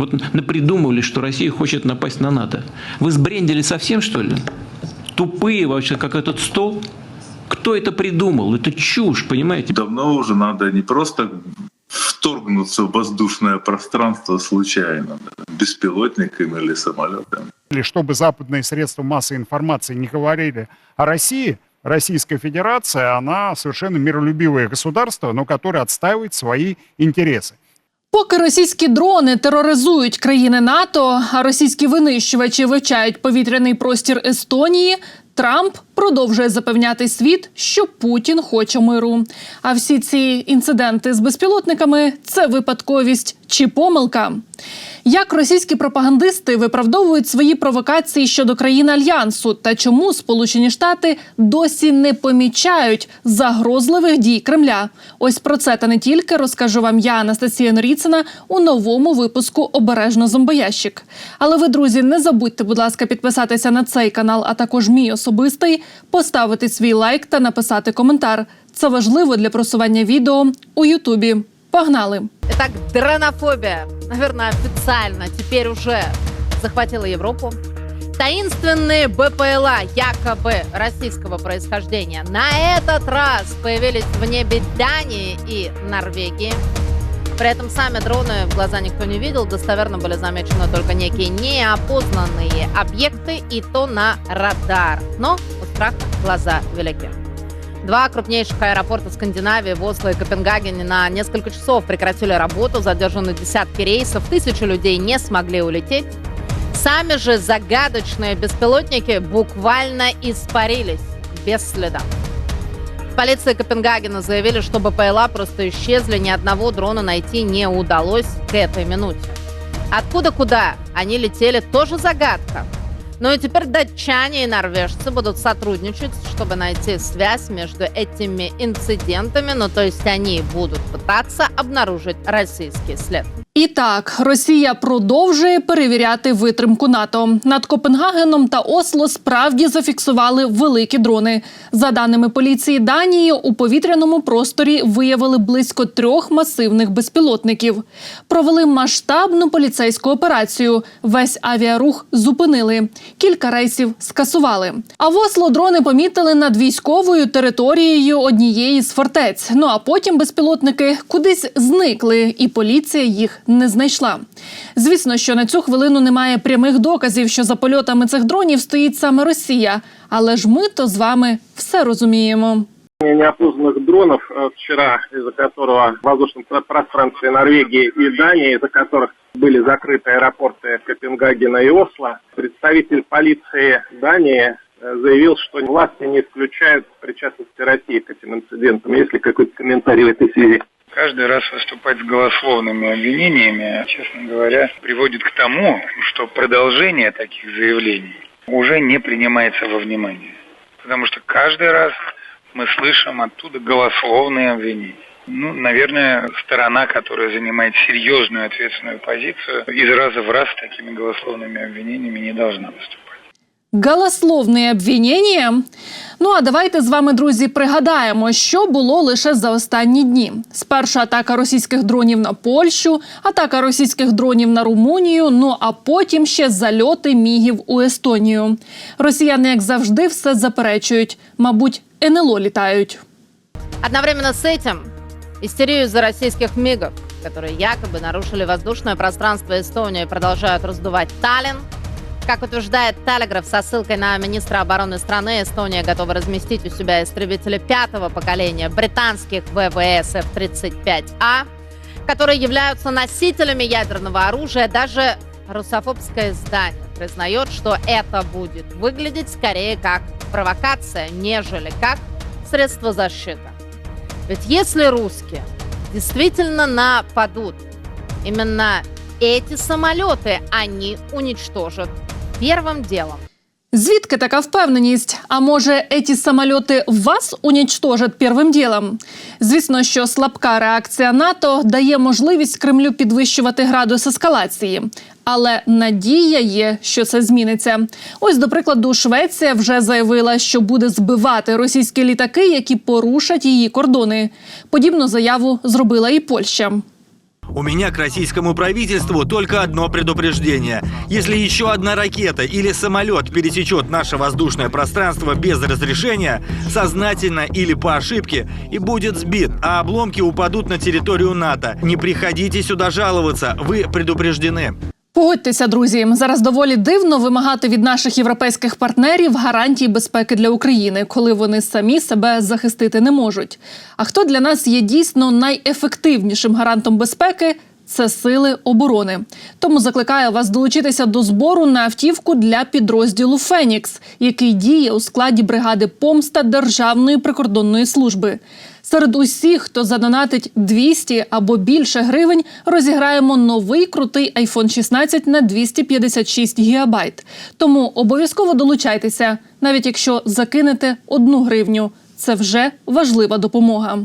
Вот напридумывали, что Россия хочет напасть на НАТО. Вы сбрендили совсем, что ли? Тупые вообще, как этот стол? Кто это придумал? Это чушь, понимаете? Давно уже надо не просто вторгнуться в воздушное пространство случайно, беспилотниками или самолетами. Или чтобы западные средства массовой информации не говорили о России, Российская Федерация, она совершенно миролюбивое государство, но которое отстаивает свои интересы. Поки російські дрони тероризують країни НАТО, а російські винищувачі вивчають повітряний простір Естонії. Трамп продовжує запевняти світ, що Путін хоче миру. А всі ці інциденти з безпілотниками це випадковість чи помилка. Як російські пропагандисти виправдовують свої провокації щодо країн альянсу, та чому Сполучені Штати досі не помічають загрозливих дій Кремля? Ось про це та не тільки розкажу вам я, Анастасія Норіцина, у новому випуску Обережно зомбоящик. Але ви, друзі, не забудьте, будь ласка, підписатися на цей канал, а також мій особистий, поставити свій лайк та написати коментар. Це важливо для просування відео у Ютубі. Погнали! Итак, дронофобия, наверное, официально теперь уже захватила Европу. Таинственные БПЛА якобы российского происхождения на этот раз появились в небе Дании и Норвегии. При этом сами дроны в глаза никто не видел, достоверно были замечены только некие неопознанные объекты и то на радар. Но у страха глаза велики. Два крупнейших аэропорта Скандинавии, в и Копенгагене на несколько часов прекратили работу, задержаны десятки рейсов, тысячи людей не смогли улететь. Сами же загадочные беспилотники буквально испарились без следа. В полиции Копенгагена заявили, что БПЛА просто исчезли, ни одного дрона найти не удалось к этой минуте. Откуда куда они летели, тоже загадка. Ну и теперь датчане и норвежцы будут сотрудничать, чтобы найти связь между этими инцидентами. Ну, то есть они будут пытаться обнаружить российский след. І так, Росія продовжує перевіряти витримку НАТО. Над Копенгагеном та Осло справді зафіксували великі дрони. За даними поліції Данії, у повітряному просторі виявили близько трьох масивних безпілотників. Провели масштабну поліцейську операцію. Весь авіарух зупинили. Кілька рейсів скасували. А в Осло дрони помітили над військовою територією однієї з фортець. Ну а потім безпілотники кудись зникли, і поліція їх не знайшла. Звісно, що на цю хвилину немає прямих доказів, що за польотами цих дронів стоїть саме Росія. Але ж ми то з вами все розуміємо. неопознанных дронов э, вчера, из-за которого в воздушном про- пространстве Норвегии и Дании, из-за которых были закрыты аэропорты Копенгагена и Осло, представитель полиции Дании э, заявил, что власти не исключают причастности России к этим инцидентам. Есть ли какой-то комментарий в этой связи? Каждый раз выступать с голословными обвинениями, честно говоря, приводит к тому, что продолжение таких заявлений уже не принимается во внимание. Потому что каждый раз мы слышим оттуда голословные обвинения. Ну, наверное, сторона, которая занимает серьезную ответственную позицию, из раза в раз с такими голословными обвинениями не должна выступать. Галасловне обвинення. Ну а давайте з вами, друзі, пригадаємо, що було лише за останні дні. Спершу атака російських дронів на Польщу, атака російських дронів на Румунію. Ну а потім ще зальоти мігів у Естонію. Росіяни, як завжди, все заперечують. Мабуть, НЛО літають. Одновременно с этим истерию из-за российских МИГов, которые якобы нарушили воздушное пространство Эстонии, продолжают раздувать Таллин. Как утверждает Телеграф со ссылкой на министра обороны страны, Эстония готова разместить у себя истребители пятого поколения британских ВВС F-35А, которые являются носителями ядерного оружия. Даже русофобское издание признает, что это будет выглядеть скорее как провокация, нежели как средство защиты. Ведь если русские действительно нападут, именно эти самолеты они уничтожат первым делом. Звідки така впевненість? А може, еті самольоти вас унічтожать первим ділом? Звісно, що слабка реакція НАТО дає можливість Кремлю підвищувати градус ескалації. Але надія є, що це зміниться. Ось, до прикладу, Швеція вже заявила, що буде збивати російські літаки, які порушать її кордони. Подібну заяву зробила і Польща. У меня к российскому правительству только одно предупреждение. Если еще одна ракета или самолет пересечет наше воздушное пространство без разрешения, сознательно или по ошибке, и будет сбит, а обломки упадут на территорию НАТО. Не приходите сюда жаловаться, вы предупреждены. Погодьтеся, друзі, зараз доволі дивно вимагати від наших європейських партнерів гарантій безпеки для України, коли вони самі себе захистити не можуть. А хто для нас є дійсно найефективнішим гарантом безпеки? Це сили оборони. Тому закликаю вас долучитися до збору на автівку для підрозділу Фенікс, який діє у складі бригади помста Державної прикордонної служби. Серед усіх, хто задонатить 200 або більше гривень, розіграємо новий крутий iPhone 16 на 256 гігабайт. Тому обов'язково долучайтеся, навіть якщо закинете одну гривню. Це вже важлива допомога.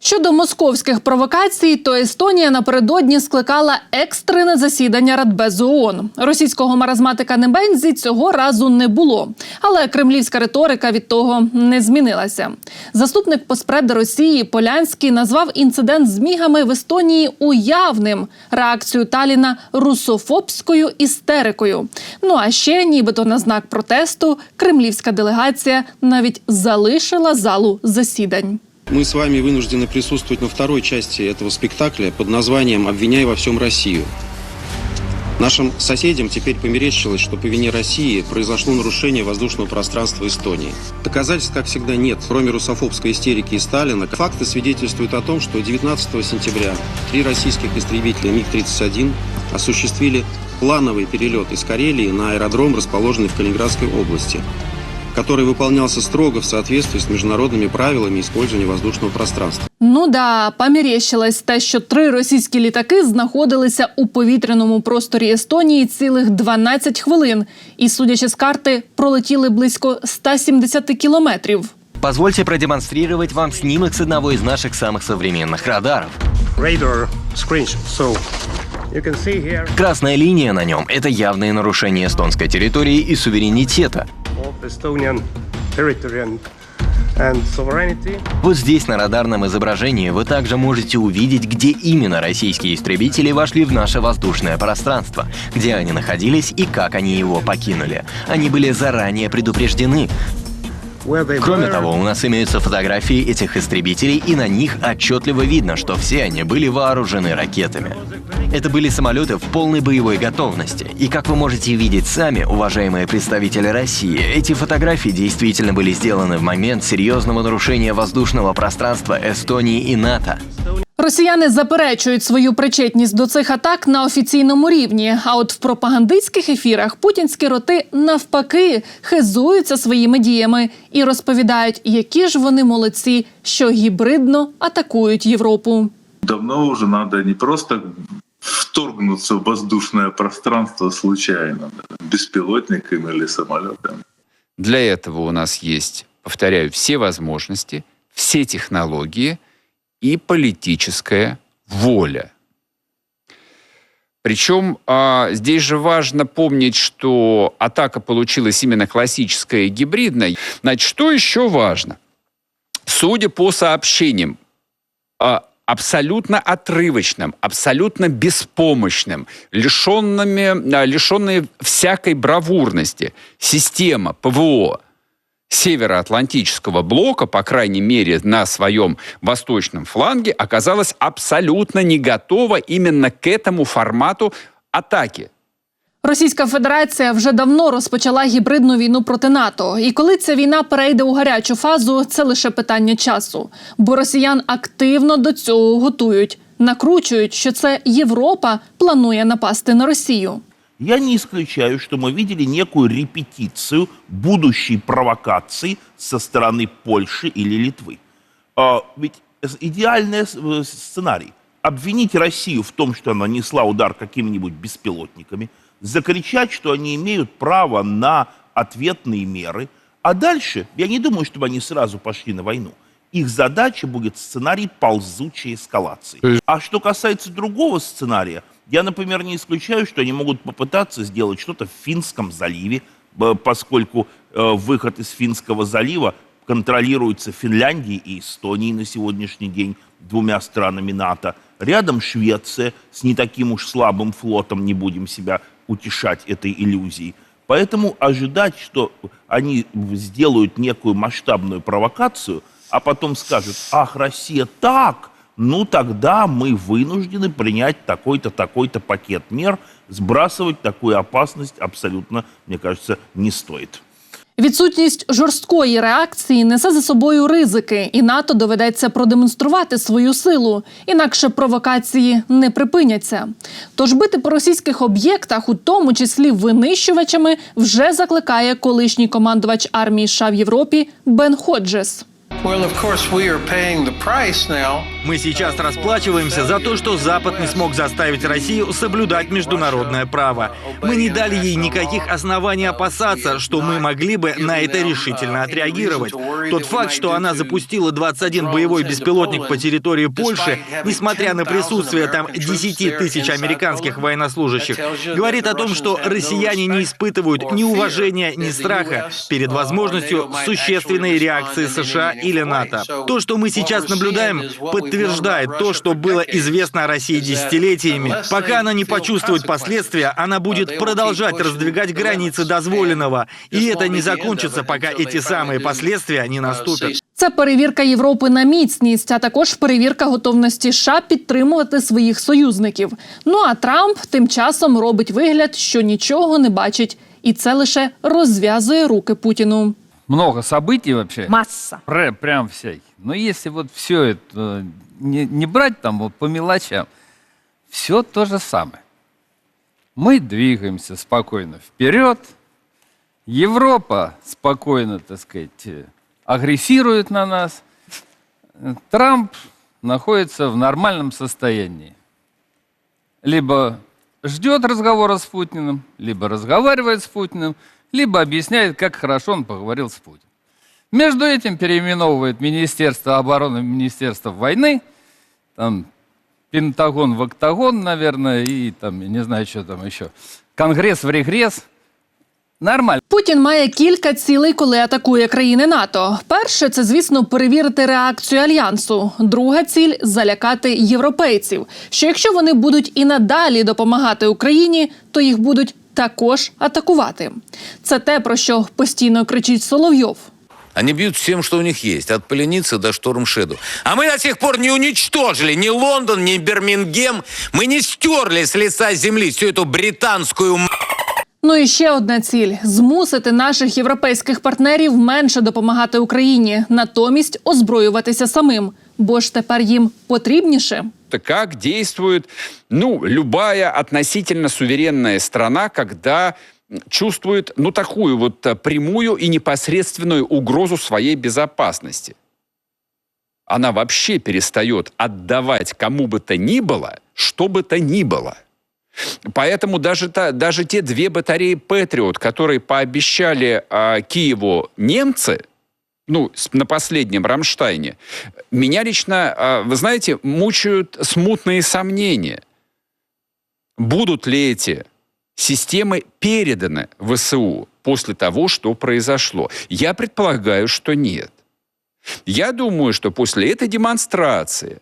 Щодо московських провокацій, то Естонія напередодні скликала екстрене засідання Радбезу ООН. Російського маразматика Небензі цього разу не було. Але кремлівська риторика від того не змінилася. Заступник поспреда Росії Полянський назвав інцидент з мігами в Естонії уявним реакцію Таліна русофобською істерикою. Ну а ще, нібито на знак протесту, кремлівська делегація навіть залишила залу засідань. Мы с вами вынуждены присутствовать на второй части этого спектакля под названием «Обвиняй во всем Россию». Нашим соседям теперь померещилось, что по вине России произошло нарушение воздушного пространства Эстонии. Доказательств, как всегда, нет, кроме русофобской истерики и Сталина. Факты свидетельствуют о том, что 19 сентября три российских истребителя МиГ-31 осуществили плановый перелет из Карелии на аэродром, расположенный в Калининградской области который выполнялся строго в соответствии с международными правилами использования воздушного пространства. Ну да, помірєщилось те, що три російські літаки знаходилися у повітряному просторі Естонії цілих 12 хвилин, і, судячи з карти, пролетіли близько 170 кілометрів. Позвольте продемонстрировать вам снимок с одного из наших самых современных радаров. radar screenshot. So you can see here Красная линия на нем – это явное нарушение эстонской территории и суверенитета. Вот здесь на радарном изображении вы также можете увидеть, где именно российские истребители вошли в наше воздушное пространство, где они находились и как они его покинули. Они были заранее предупреждены. Кроме того, у нас имеются фотографии этих истребителей, и на них отчетливо видно, что все они были вооружены ракетами. Это были самолеты в полной боевой готовности. И как вы можете видеть сами, уважаемые представители России, эти фотографии действительно были сделаны в момент серьезного нарушения воздушного пространства Эстонии и НАТО. Росіяни заперечують свою причетність до цих атак на офіційному рівні. А от в пропагандистських ефірах путінські роти навпаки хизуються своїми діями і розповідають, які ж вони молодці, що гібридно атакують Європу. Давно уже надо не просто вторгнуться в воздушное пространство случайно, беспилотниками или самолетами. Для этого у нас есть, повторяю, все возможности, все технологии и политическая воля. Причем а, здесь же важно помнить, что атака получилась именно классическая и гибридная. Значит, что еще важно? Судя по сообщениям, а, абсолютно отрывочным, абсолютно беспомощным, лишенными, а, лишенные всякой бравурности система ПВО Североатлантического блока, по крайней мере, на своем восточном фланге, оказалась абсолютно не готова именно к этому формату атаки. Російська Федерація вже давно розпочала гібридну війну проти НАТО. І коли ця війна перейде у гарячу фазу, це лише питання часу. Бо росіян активно до цього готують, накручують, що це Європа планує напасти на Росію. Я не исключаю, что мы видели некую репетицию будущей провокации со стороны Польши или Литвы. А, Ведь идеальный э, сценарий. Обвинить Россию в том, что она нанесла удар какими-нибудь беспилотниками, закричать, что они имеют право на ответные меры, а дальше, я не думаю, чтобы они сразу пошли на войну. Их задача будет сценарий ползучей эскалации. А что касается другого сценария, я, например, не исключаю, что они могут попытаться сделать что-то в Финском заливе, поскольку э, выход из Финского залива контролируется Финляндией и Эстонией на сегодняшний день, двумя странами НАТО. Рядом Швеция с не таким уж слабым флотом, не будем себя утешать этой иллюзией. Поэтому ожидать, что они сделают некую масштабную провокацию, а потом скажут, ах, Россия так, ну тогда мы вынуждены принять такой-то, такой-то пакет мер, сбрасывать такую опасность абсолютно, мне кажется, не стоит. Відсутність жорсткої реакції несе за собою ризики, і НАТО доведеться продемонструвати свою силу. Інакше провокації не припиняться. Тож бити по російських об'єктах, у тому числі винищувачами, вже закликає колишній командувач армії США в Європі Бен Ходжес. Мы сейчас расплачиваемся за то, что Запад не смог заставить Россию соблюдать международное право. Мы не дали ей никаких оснований опасаться, что мы могли бы на это решительно отреагировать. Тот факт, что она запустила 21 боевой беспилотник по территории Польши, несмотря на присутствие там 10 тысяч американских военнослужащих, говорит о том, что россияне не испытывают ни уважения, ни страха перед возможностью существенной реакции США или НАТО. То, что мы сейчас наблюдаем, подтверждает то, что было известно о России десятилетиями. Пока она не почувствует последствия, она будет продолжать раздвигать границы дозволенного. И это не закончится, пока эти самые последствия не наступят. Це перевірка Європи на міцність, а також перевірка готовності США підтримувати своїх союзників. Ну а Трамп тим часом робить вигляд, що нічого не бачить, і це лише розв'язує руки Путіну. много событий вообще. Масса. Пр- прям всяких. Но если вот все это не, не брать там вот по мелочам, все то же самое. Мы двигаемся спокойно вперед. Европа спокойно, так сказать, э, агрессирует на нас. Э, Трамп находится в нормальном состоянии. Либо ждет разговора с Путиным, либо разговаривает с Путиным, либо объясняет, как хорошо он поговорил с Путиным. Между этим переименовывает Министерство обороны в Министерство войны, там Пентагон в октагон, наверное, и там, я не знаю, что там еще. Конгресс в регресс. Нормально. Путін має кілька цілей, коли атакує країни НАТО. Перше, це звісно перевірити реакцію альянсу. Друга ціль залякати європейців. Що якщо вони будуть і надалі допомагати Україні, то їх будуть також атакувати. Це те, про що постійно кричить Соловйов. Они бьют всем, что у них есть, от Поленицы до Штормшеду. А мы до сих пор не уничтожили ни Лондон, ни Бирмингем. Мы не стерли с лица земли всю эту британскую м***. Ну і ще одна ціль змусити наших європейських партнерів менше допомагати Україні, натомість озброюватися самим, бо ж тепер їм потрібніше. Как действует ну, любая относительно суверенная страна, когда чувствует ну, такую вот а, прямую и непосредственную угрозу своей безопасности. Она вообще перестает отдавать кому бы то ни было, что бы то ни было. Поэтому даже, та, даже те две батареи «Патриот», которые пообещали а, Киеву немцы, ну, на последнем Рамштайне, меня лично, а, вы знаете, мучают смутные сомнения. Будут ли эти системы переданы ВСУ после того, что произошло? Я предполагаю, что нет. Я думаю, что после этой демонстрации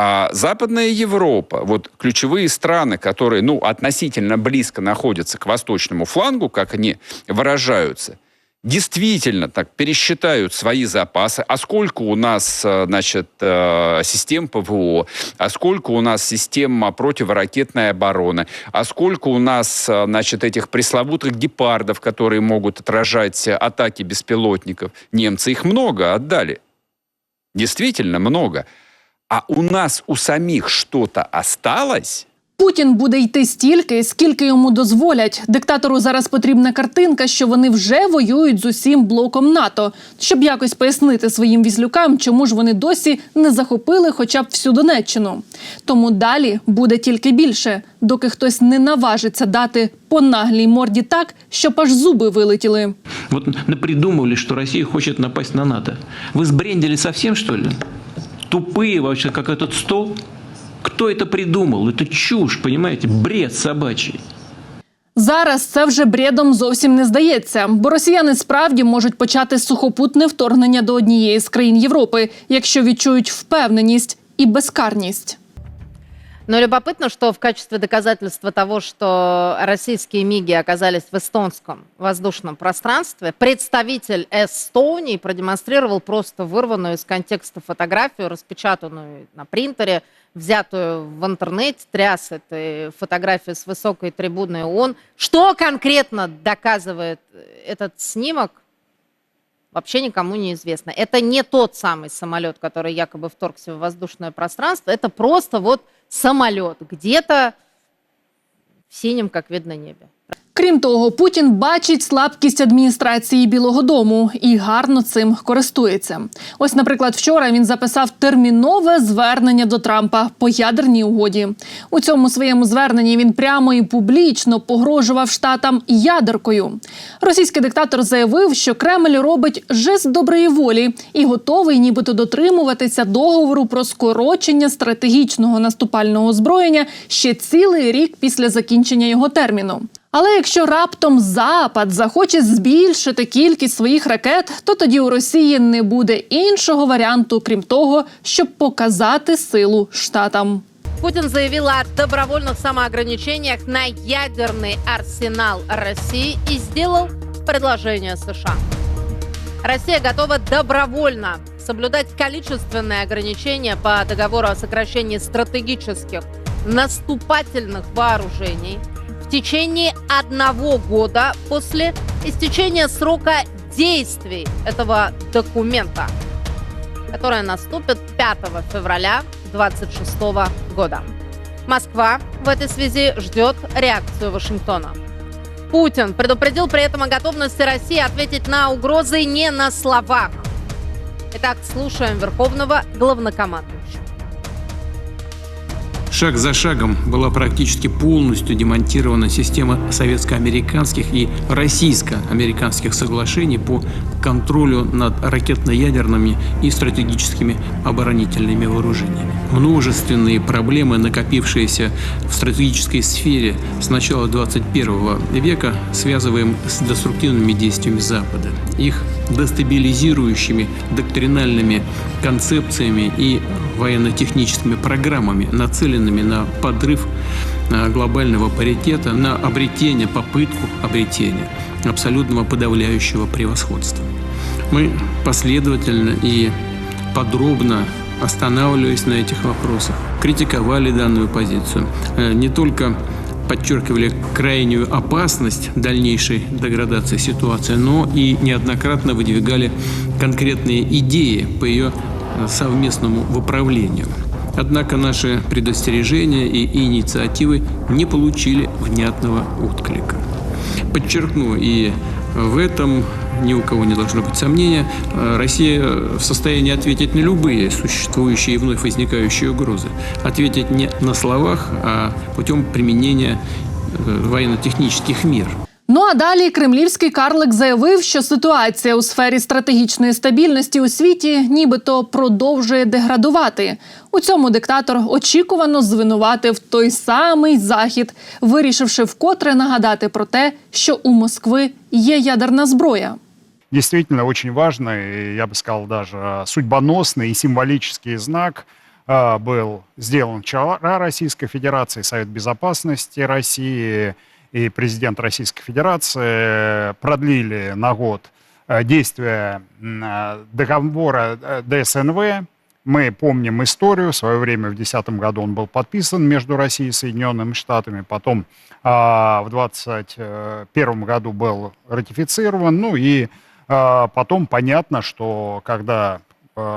а Западная Европа, вот ключевые страны, которые ну, относительно близко находятся к восточному флангу, как они выражаются, действительно так пересчитают свои запасы, а сколько у нас, э, значит, э, систем ПВО, а сколько у нас систем а, противоракетной обороны, а сколько у нас, э, значит, этих пресловутых гепардов, которые могут отражать атаки беспилотников. Немцы их много отдали. Действительно много. А у нас у самих что-то осталось? Путін буде йти стільки, скільки йому дозволять. Диктатору зараз потрібна картинка, що вони вже воюють з усім блоком НАТО, щоб якось пояснити своїм візлюкам, чому ж вони досі не захопили хоча б всю Донеччину. Тому далі буде тільки більше, доки хтось не наважиться дати по наглій морді так, щоб аж зуби вилетіли. Вот напридумывали, что Россия хочет напасть на НАТО. Вы сбрендили совсем, что ли? Тупые вообще, как этот стол? Кто это придумал? Это чушь, понимаете? Бред собачий. Зараз це вже бредом зовсім не здається, бо росіяни справді можуть почати сухопутне вторгнення до однієї з країн Європи, якщо відчують впевненість і безкарність. Но любопытно, что в качестве доказательства того, что российские МИГи оказались в эстонском воздушном пространстве, представитель Эстонии продемонстрировал просто вырванную из контекста фотографию, распечатанную на принтере, взятую в интернете, тряс этой фотографии с высокой трибуны ООН. Что конкретно доказывает этот снимок, вообще никому не известно. Это не тот самый самолет, который якобы вторгся в воздушное пространство, это просто вот самолет где-то в синем, как видно, небе. Крім того, Путін бачить слабкість адміністрації Білого Дому і гарно цим користується. Ось, наприклад, вчора він записав термінове звернення до Трампа по ядерній угоді. У цьому своєму зверненні він прямо і публічно погрожував штатам ядеркою. Російський диктатор заявив, що Кремль робить жест доброї волі і готовий, нібито дотримуватися договору про скорочення стратегічного наступального озброєння ще цілий рік після закінчення його терміну. Але якщо раптом Запад захоче збільшити кількість своїх ракет, то тоді у Росії не буде іншого варіанту, крім того, щоб показати силу штатам. Путин заявил о добровольных самоограничениях на ядерный арсенал России и сделал предложение США. Россия готова добровольно соблюдать количественные ограничения по договору о сокращении стратегических наступательных вооружений – в течение одного года после истечения срока действий этого документа, которое наступит 5 февраля 2026 года. Москва в этой связи ждет реакцию Вашингтона. Путин предупредил при этом о готовности России ответить на угрозы не на словах. Итак, слушаем Верховного главнокомандующего. Шаг за шагом была практически полностью демонтирована система советско-американских и российско-американских соглашений по контролю над ракетно-ядерными и стратегическими оборонительными вооружениями. Множественные проблемы, накопившиеся в стратегической сфере с начала 21 века, связываем с деструктивными действиями Запада, их дестабилизирующими доктринальными концепциями и военно-техническими программами, нацеленными на подрыв э, глобального паритета, на обретение, попытку обретения абсолютного подавляющего превосходства. Мы последовательно и подробно останавливаясь на этих вопросах, критиковали данную позицию. Э, не только подчеркивали крайнюю опасность дальнейшей деградации ситуации, но и неоднократно выдвигали конкретные идеи по ее совместному выправлению. Однако наши предостережения и инициативы не получили внятного отклика. Подчеркну, и в этом ни у кого не должно быть сомнения, Россия в состоянии ответить на любые существующие и вновь возникающие угрозы. Ответить не на словах, а путем применения военно-технических мер. Ну а далі кремлівський карлик заявив, що ситуація у сфері стратегічної стабільності у світі нібито продовжує деградувати. У цьому диктатор очікувано звинуватив той самий захід, вирішивши вкотре нагадати про те, що у Москви є ядерна зброя. Действительно очень важный, я бы сказал даже судьбоносный и символический знак был сделан вчера Российской Федерации, Совет Безопасности России – и президент Российской Федерации продлили на год э, действия э, договора э, ДСНВ. Мы помним историю. В свое время, в 2010 году он был подписан между Россией и Соединенными Штатами. Потом в 2021 году был ратифицирован. Ну и потом понятно, что когда Э,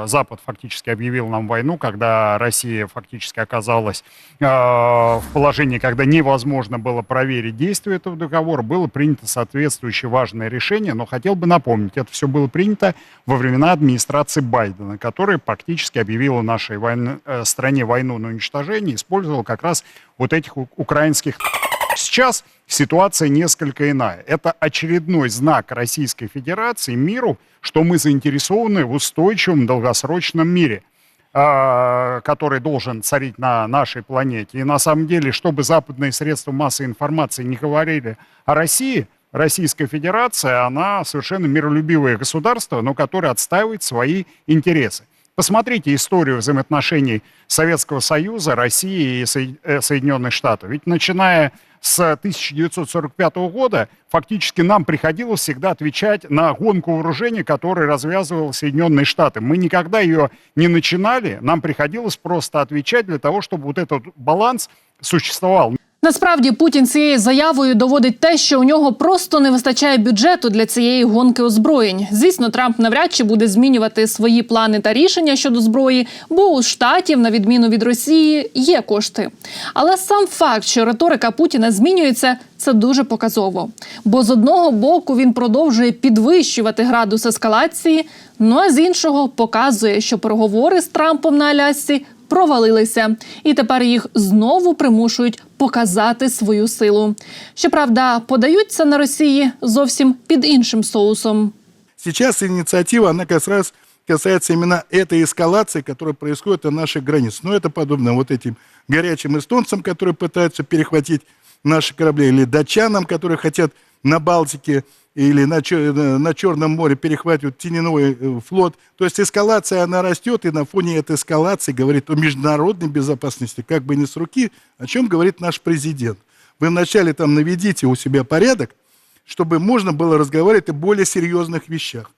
Запад фактически объявил нам войну, когда Россия фактически оказалась э, в положении, когда невозможно было проверить действие этого договора, было принято соответствующее важное решение, но хотел бы напомнить, это все было принято во времена администрации Байдена, которая фактически объявила нашей войне, э, стране войну на уничтожение, использовала как раз вот этих украинских Сейчас ситуация несколько иная. Это очередной знак Российской Федерации миру, что мы заинтересованы в устойчивом долгосрочном мире, а, который должен царить на нашей планете. И на самом деле, чтобы западные средства массовой информации не говорили о России, Российская Федерация, она совершенно миролюбивое государство, но которое отстаивает свои интересы. Посмотрите историю взаимоотношений Советского Союза, России и э, Соединенных Штатов. Ведь начиная с 1945 года фактически нам приходилось всегда отвечать на гонку вооружений, которую развязывал Соединенные Штаты. Мы никогда ее не начинали, нам приходилось просто отвечать для того, чтобы вот этот баланс существовал. Насправді Путін цією заявою доводить те, що у нього просто не вистачає бюджету для цієї гонки озброєнь. Звісно, Трамп навряд чи буде змінювати свої плани та рішення щодо зброї, бо у штатів, на відміну від Росії, є кошти. Але сам факт, що риторика Путіна змінюється, це дуже показово. Бо з одного боку він продовжує підвищувати градус ескалації, ну а з іншого показує, що переговори з Трампом на Алясці провалилися, і тепер їх знову примушують показати свою силу. Щоправда, подаються на Росії зовсім під іншим соусом. Сейчас инициатива, она как раз касается именно этой эскалации, которая происходит на наших границах. Но это подобно вот этим горячим эстонцам, которые пытаются перехватить наши корабли, или датчанам, которые хотят на Балтике или на, на Черном море перехватывать теневой э, флот. То есть эскалация, она растет, и на фоне этой эскалации говорит о международной безопасности, как бы не с руки, о чем говорит наш президент. Вы вначале там наведите у себя порядок, чтобы можно было разговаривать о более серьезных вещах.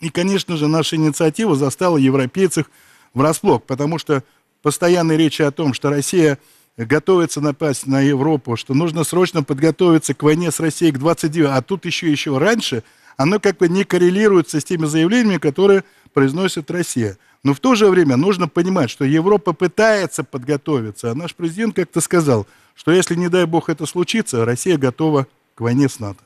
И, конечно же, наша инициатива застала европейцев врасплох, потому что постоянные речи о том, что Россия готовится напасть на Европу, что нужно срочно подготовиться к войне с Россией к 29, а тут еще еще раньше, оно как бы не коррелируется с теми заявлениями, которые произносит Россия. Но в то же время нужно понимать, что Европа пытается подготовиться, а наш президент как-то сказал, что если, не дай бог, это случится, Россия готова к войне с НАТО.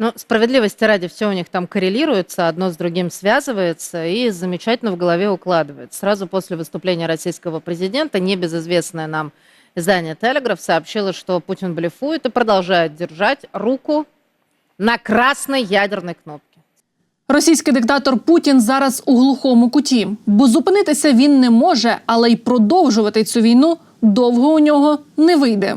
Ну, справедливости ради, все у них там коррелируется, одно с другим связывается и замечательно в голове укладывается. Сразу после выступления российского президента небезызвестное нам издание «Телеграф» сообщило, что Путин блефует и продолжает держать руку на красной ядерной кнопке. Російський диктатор Путін зараз у глухому куті, бо зупинитися він не може, але й продовжувати цю війну довго у нього не вийде.